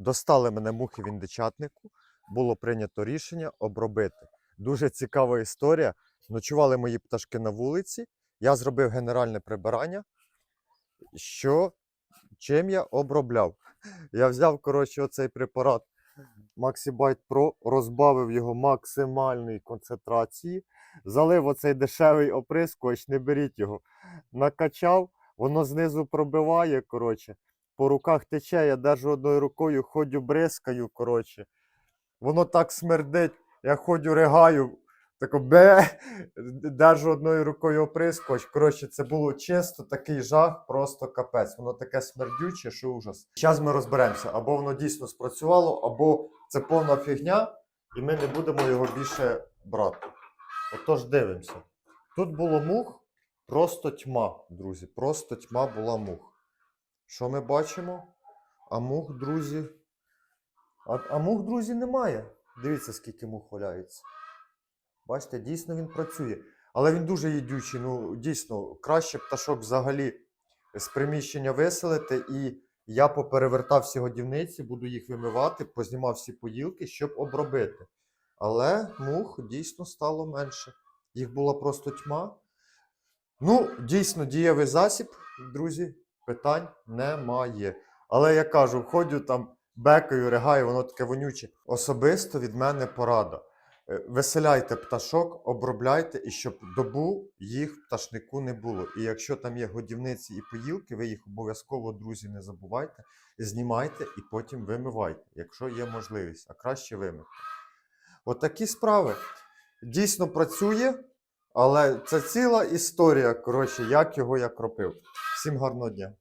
Достали мене мухи в індичатнику, було прийнято рішення обробити. Дуже цікава історія. Ночували мої пташки на вулиці. Я зробив генеральне прибирання. Що чим я обробляв? Я взяв, коротше, оцей препарат Maxibite Pro, розбавив його максимальної концентрації, залив оцей дешевий оприскувач, не беріть його. Накачав, воно знизу пробиває, коротше. По руках тече, я держу одною рукою, ходю, бризкаю, коротше. Воно так смердить, я ходю, ригаю, тако бе, держу одною рукою оприскувач. Коротше, це було чисто такий жах, просто капець. Воно таке смердюче, що ужас. Зараз ми розберемося, або воно дійсно спрацювало, або це повна фігня, і ми не будемо його більше брати. Отож, дивимося. Тут було мух, просто тьма, друзі. Просто тьма була мух. Що ми бачимо? А мух, друзі. А, а мух, друзі, немає. Дивіться, скільки мух валяється. Бачите, дійсно він працює. Але він дуже їдючий. Ну, дійсно, краще пташок взагалі з приміщення виселити. І я поперевертав всі годівниці, буду їх вимивати, познімав всі поїлки, щоб обробити. Але мух дійсно стало менше. Їх була просто тьма. Ну, дійсно, дієвий засіб, друзі, питань немає. Але я кажу, ходю там, бекаю, ригаю, воно таке вонюче. Особисто від мене порада. Е, Виселяйте пташок, обробляйте, і щоб добу їх пташнику не було. І якщо там є годівниці і поїлки, ви їх обов'язково, друзі, не забувайте, знімайте і потім вимивайте, якщо є можливість, а краще вимити. От такі справи. Дійсно працює, але це ціла історія, коротше, як його я кропив. Всім гарного дня.